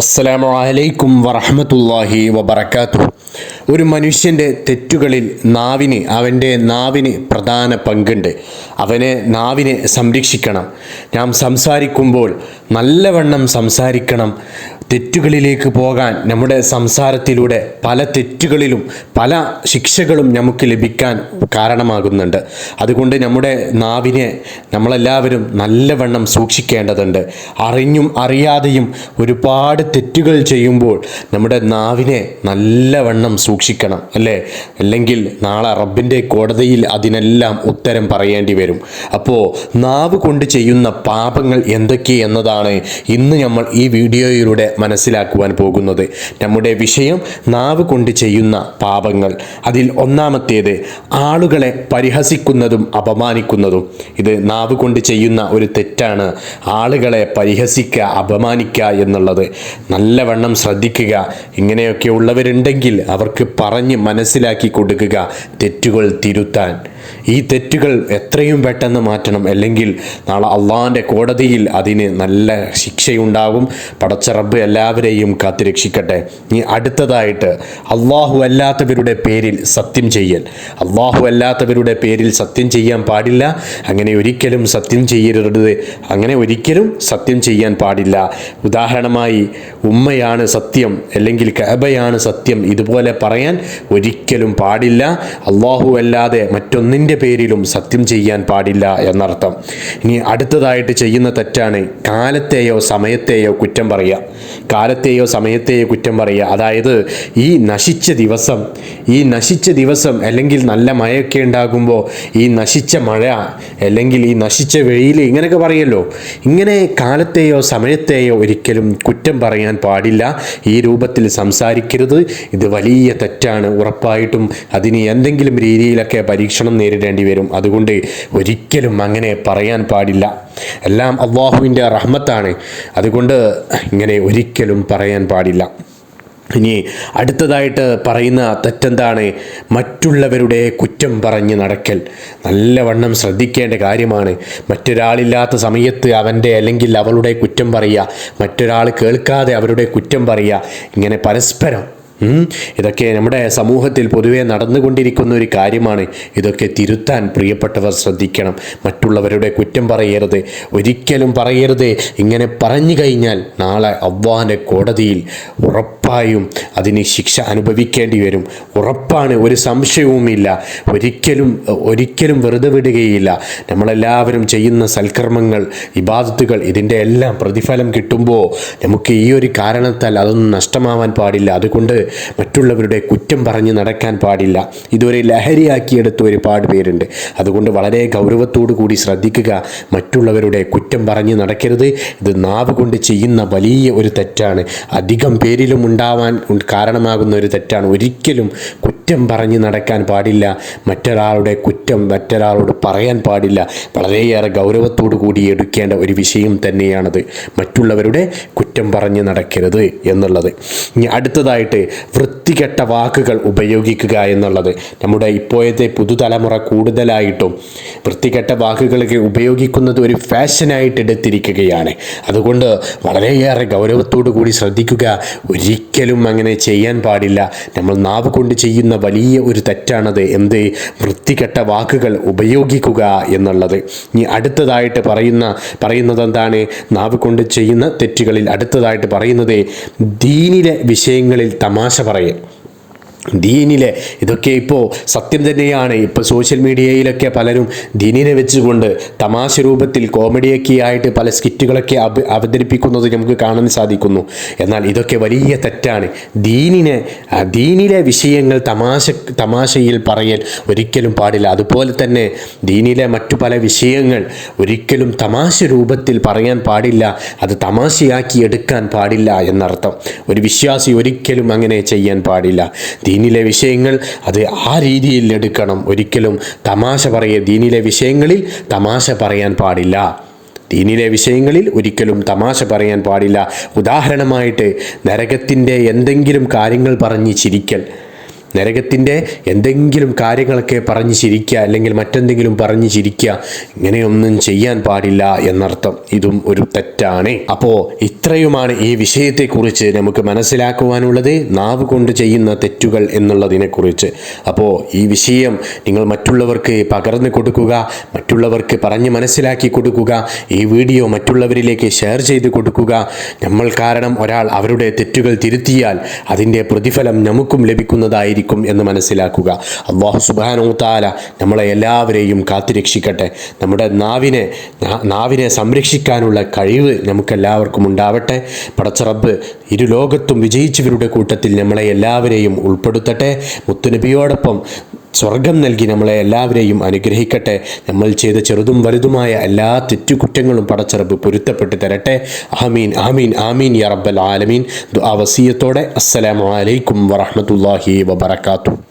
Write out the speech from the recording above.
അസ്സലാമു അലൈക്കും വറഹമത്തല്ലാഹി വബർക്കാത്തു ഒരു മനുഷ്യന്റെ തെറ്റുകളിൽ നാവിന് അവന്റെ നാവിന് പ്രധാന പങ്കുണ്ട്. അവനെ നാവിനെ സംരക്ഷിക്കണം. നാം സംസാരിക്കുമ്പോൾ നല്ലവണ്ണം സംസാരിക്കണം. തെറ്റുകളിലേക്ക് പോകാൻ നമ്മുടെ സംസാരത്തിലൂടെ പല തെറ്റുകളിലും പല ശിക്ഷകളും നമുക്ക് ലഭിക്കാൻ കാരണമാകുന്നുണ്ട്. അതുകൊണ്ട് നമ്മുടെ നാവിനെ നമ്മളെല്ലാവരും നല്ലവണ്ണം സൂക്ഷിക്കേണ്ടതുണ്ട്. അറിഞ്ഞും അറിയാതെയും ഒരുപാട് തെറ്റുകൾ ചെയ്യുമ്പോൾ നമ്മുടെ നാവിനെ നല്ലവണ്ണം സൂക്ഷിക്കണം അല്ലേ? അല്ലെങ്കിൽ നാളെ റബ്ബിന്റെ കോടതിയിൽ അതിനെല്ലാം ഉത്തരം പറയേണ്ടി വരും. അപ്പോൾ നാവ് കൊണ്ട് ചെയ്യുന്ന പാപങ്ങൾ എന്തൊക്കെ എന്നതാണ് ഇന്ന് നമ്മൾ ഈ വീഡിയോയിലൂടെ മനസ്സിലാക്കുവാൻ പോകുന്നത്. നമ്മുടെ വിഷയം നാവ് കൊണ്ട് ചെയ്യുന്ന പാപങ്ങൾ. അതിൽ ഒന്നാമത്തേത് ആളുകളെ പരിഹസിക്കുന്നതും അപമാനിക്കുന്നതും. ഇത് നാവ് കൊണ്ട് ചെയ്യുന്ന ഒരു തെറ്റാണ്. ആളുകളെ പരിഹസിക്കുക അപമാനിക്കുക എന്നുള്ളത്. നല്ലവണ്ണം ശ്രദ്ധിക്കുക. ഇങ്ങനെയൊക്കെ ഉള്ളവരുണ്ടെങ്കിൽ അവർക്ക് പറഞ്ഞ് മനസ്സിലാക്കി കൊടുക്കുക. തെറ്റുകൾ തിരുത്താൻ. ഈ തെറ്റുകൾ എത്രയും പെട്ടെന്ന് മാറ്റണം. അല്ലെങ്കിൽ നാളെ അള്ളാഹിന്റെ കോടതിയിൽ അതിന് നല്ല ശിക്ഷയുണ്ടാകും. പടച്ച റബ്ബ് എല്ലാവരെയും കാത്തുരക്ഷിക്കട്ടെ. ഇനി അടുത്തതായിട്ട് അള്ളാഹു അല്ലാത്തവരുടെ പേരിൽ സത്യം ചെയ്യൽ. അള്ളാഹു അല്ലാത്തവരുടെ പേരിൽ സത്യം ചെയ്യാൻ പാടില്ല. അങ്ങനെ ഒരിക്കലും സത്യം ചെയ്യരുത്. അങ്ങനെ ഒരിക്കലും സത്യം ചെയ്യാൻ പാടില്ല. ഉദാഹരണമായി ഉമ്മയാണ് സത്യം അല്ലെങ്കിൽ കഅബയാണ് സത്യം ഇതുപോലെ പറയാൻ ഒരിക്കലും പാടില്ല. അള്ളാഹു അല്ലാതെ മറ്റൊന്നിന്റെ പേരിലും സത്യം ചെയ്യാൻ പാടില്ല എന്നർത്ഥം. ഇനി അടുത്തതായിട്ട് ചെയ്യുന്ന തെറ്റാണ് കാലത്തെയോ സമയത്തെയോ കുറ്റം പറയുക. കാലത്തെയോ സമയത്തെയോ കുറ്റം പറയുക. അതായത് ഈ നശിച്ച ദിവസം ഈ നശിച്ച ദിവസം അല്ലെങ്കിൽ നല്ല മഴയൊക്കെ ഉണ്ടാകുമ്പോൾ ഈ നശിച്ച മഴ അല്ലെങ്കിൽ ഈ നശിച്ച വെയിൽ ഇങ്ങനെയൊക്കെ പറയല്ലോ. ഇങ്ങനെ കാലത്തെയോ സമയത്തെയോ ഒരിക്കലും കുറ്റം പറയാൻ പാടില്ല. ഈ രൂപത്തിൽ സംസാരിക്കരുത്. ഇത് വലിയ തെറ്റാണ്. ഉറപ്പായിട്ടും അതിന് എന്തെങ്കിലും രീതിയിലൊക്കെ പരീക്ഷണം നേരിടേണ്ടി വരും. അതുകൊണ്ട് ഒരിക്കലും അങ്ങനെ പറയാൻ പാടില്ല. എല്ലാം അള്ളാഹുവിന്റെ റഹ്മത്താണ്. അതുകൊണ്ട് ഇങ്ങനെ ഒരിക്കലും പറയാൻ പാടില്ല. ഇനി അടുത്തതായിട്ട് പറയുന്ന തെറ്റെന്താണ്? മറ്റുള്ളവരുടെ കുറ്റം പറഞ്ഞ് നടക്കൽ. നല്ലവണ്ണം ശ്രദ്ധിക്കേണ്ട കാര്യമാണ്. മറ്റൊരാളില്ലാത്ത സമയത്ത് അവന്റെ അല്ലെങ്കിൽ അവളുടെ കുറ്റം പറയുക. മറ്റൊരാൾ കേൾക്കാതെ അവരുടെ കുറ്റം പറയുക. ഇങ്ങനെ പരസ്പരം. ഇതൊക്കെ നമ്മുടെ സമൂഹത്തിൽ പൊതുവെ നടന്നുകൊണ്ടിരിക്കുന്ന ഒരു കാര്യമാണ്. ഇതൊക്കെ തിരുത്താൻ പ്രിയപ്പെട്ടവർ ശ്രദ്ധിക്കണം. മറ്റുള്ളവരുടെ കുറ്റം പറയരുത്. ഒരിക്കലും പറയരുത്. ഇങ്ങനെ പറഞ്ഞു കഴിഞ്ഞാൽ നാളെ അവ്വാന്റെ കോടതിയിൽ ഉറപ്പായും അതിന് ശിക്ഷ അനുഭവിക്കേണ്ടി വരും. ഉറപ്പാണ് ഒരു സംശയവുമില്ല. ഒരിക്കലും ഒരിക്കലും വെറുതെ വിടുകയില്ല. നമ്മളെല്ലാവരും ചെയ്യുന്ന സൽക്കർമ്മങ്ങൾ ഇബാദത്തുകൾ ഇതിന്റെ എല്ലാം പ്രതിഫലം കിട്ടുമ്പോൾ നമുക്ക് ഈ ഒരു കാരണത്താൽ അതൊന്നും നഷ്ടമാവാൻ പാടില്ല. അതുകൊണ്ട് മറ്റുള്ളവരുടെ കുറ്റം പറഞ്ഞ് നടക്കാൻ പാടില്ല. ഇതൊരു ലഹരിയാക്കിയെടുത്ത ഒരുപാട് പേരുണ്ട്. അതുകൊണ്ട് വളരെ ഗൗരവത്തോടു കൂടി ശ്രദ്ധിക്കുക. മറ്റുള്ളവരുടെ കുറ്റം പറഞ്ഞ് നടക്കരുത്. ഇത് നാവ് കൊണ്ട് ചെയ്യുന്ന വലിയ ഒരു തെറ്റാണ്. അധികം പേരിലും ഉണ്ടാവാൻ കാരണമാകുന്ന ഒരു തെറ്റാണ്. ഒരിക്കലും കുറ്റം പറഞ്ഞ് നടക്കാൻ പാടില്ല. മറ്റൊരാളുടെ കുറ്റം മറ്റൊരാളോട് പറയാൻ പാടില്ല. വളരെയേറെ ഗൗരവത്തോടു കൂടി എടുക്കേണ്ട ഒരു വിഷയം തന്നെയാണത്. മറ്റുള്ളവരുടെ കുറ്റം പറഞ്ഞ് നടക്കരുത് എന്നുള്ളത്. ഇനി അടുത്തതായിട്ട് വൃത്തികെട്ട വാക്കുകൾ ഉപയോഗിക്കുക എന്നുള്ളത്. നമ്മുടെ ഇപ്പോഴത്തെ പുതുതലമുറ കൂടുതലായിട്ടും വൃത്തികെട്ട വാക്കുകളൊക്കെ ഉപയോഗിക്കുന്നത് ഒരു ഫാഷനായിട്ട് എടുത്തിരിക്കുകയാണ്. അതുകൊണ്ട് വളരെയേറെ ഗൗരവത്തോടു കൂടി ശ്രദ്ധിക്കുക. ഒരിക്കലും അങ്ങനെ ചെയ്യാൻ പാടില്ല. നമ്മൾ നാവ് കൊണ്ട് ചെയ്യുന്ന വലിയ ഒരു തെറ്റാണത്. എന്ത്? വൃത്തികെട്ട വാക്കുകൾ ഉപയോഗിക്കുക എന്നുള്ളത്. ഇനി അടുത്തതായിട്ട് പറയുന്ന പറയുന്നത് എന്താണ്? നാവ് കൊണ്ട് ചെയ്യുന്ന തെറ്റുകളിൽ അടുത്തതായിട്ട് പറയുന്നത് ദീനിലെ വിഷയങ്ങളിൽ തമാശ പറയൽ. ദീനിലെ ഇതൊക്കെ ഇപ്പോൾ സത്യം തന്നെയാണ്. ഇപ്പോൾ സോഷ്യൽ മീഡിയയിലൊക്കെ പലരും ദീനിനെ വെച്ചുകൊണ്ട് തമാശ രൂപത്തിൽ കോമഡിയൊക്കെ ആയിട്ട് പല സ്കിറ്റുകളൊക്കെ അവ അവതരിപ്പിക്കുന്നത് നമുക്ക് കാണാൻ സാധിക്കുന്നു. എന്നാൽ ഇതൊക്കെ വലിയ തെറ്റാണ്. ദീനിനെ ദീനിലെ വിഷയങ്ങൾ തമാശ തമാശയിൽ പറയൽ ഒരിക്കലും പാടില്ല. അതുപോലെ തന്നെ ദീനിലെ മറ്റു പല വിഷയങ്ങൾ ഒരിക്കലും തമാശ രൂപത്തിൽ പറയാൻ പാടില്ല. അത് തമാശയാക്കി എടുക്കാൻ പാടില്ല എന്നർത്ഥം. ഒരു വിശ്വാസി ഒരിക്കലും അങ്ങനെ ചെയ്യാൻ പാടില്ല. ദീനിലെ വിഷയങ്ങൾ അത് ആ രീതിയിൽ എടുക്കണം. ഒരിക്കലും തമാശ പറയ ദീനിലെ വിഷയങ്ങളിൽ തമാശ പറയാൻ പാടില്ല. ദീനിലെ വിഷയങ്ങളിൽ ഒരിക്കലും തമാശ പറയാൻ പാടില്ല. ഉദാഹരണമായിട്ട് നരകത്തിന്റെ എന്തെങ്കിലും കാര്യങ്ങൾ പറഞ്ഞ് ചിരിക്കൽ. നരകത്തിന്റെ എന്തെങ്കിലും കാര്യങ്ങളൊക്കെ പറഞ്ഞ് ചിരിക്കുക അല്ലെങ്കിൽ മറ്റെന്തെങ്കിലും പറഞ്ഞ് ചിരിക്കുക ഇങ്ങനെയൊന്നും ചെയ്യാൻ പാടില്ല എന്നർത്ഥം. ഇതും ഒരു തെറ്റാണ്. അപ്പോൾ ഇത്രയുമാണ് ഈ വിഷയത്തെക്കുറിച്ച് നമുക്ക് മനസ്സിലാക്കുവാനുള്ളത്. നാവ് കൊണ്ട് ചെയ്യുന്ന തെറ്റുകൾ എന്നുള്ളതിനെക്കുറിച്ച്. അപ്പോൾ ഈ വിഷയം നിങ്ങൾ മറ്റുള്ളവർക്ക് പകർന്നു കൊടുക്കുക മറ്റുള്ളവർക്ക് പറഞ്ഞ് മനസ്സിലാക്കി കൊടുക്കുക ഈ വീഡിയോ മറ്റുള്ളവരിലേക്ക് ഷെയർ ചെയ്ത് കൊടുക്കുക. നമ്മൾ കാരണം ഒരാൾ അവരുടെ തെറ്റുകൾ തിരുത്തിയാൽ അതിന്റെ പ്രതിഫലം നമുക്കും ലഭിക്കുന്നതായിരിക്കും. എന്ന് മനസ്സിലാക്കുക. അള്ളാഹു സുബാനോ താല നമ്മളെ എല്ലാവരെയും കാത്തുരക്ഷിക്കട്ടെ. നമ്മുടെ നാവിനെ നാവിനെ സംരക്ഷിക്കാനുള്ള കഴിവ് നമുക്കെല്ലാവർക്കും ഉണ്ടാവട്ടെ. പടച്ചറബ് ഇരു ലോകത്തും വിജയിച്ചവരുടെ കൂട്ടത്തിൽ നമ്മളെ എല്ലാവരെയും ഉൾപ്പെടുത്തട്ടെ. മുത്തുനബിയോടൊപ്പം സ്വർഗം നൽകി നമ്മളെ എല്ലാവരെയും അനുഗ്രഹിക്കട്ടെ. നമ്മൾ ചെയ്ത ചെറുതും വലുതുമായ എല്ലാ തെറ്റുകുറ്റങ്ങളും പടച്ചറബ് പൊരുത്തപ്പെട്ട് തരട്ടെ. ആമീൻ ആമീൻ ആമീൻ യറബൽ ആലമീൻ. ദുആ വസിയത്തോടെ അസ്സലാമു അലൈക്കും വറഹ്മത്തുള്ളാഹി വബറകാതുഹു.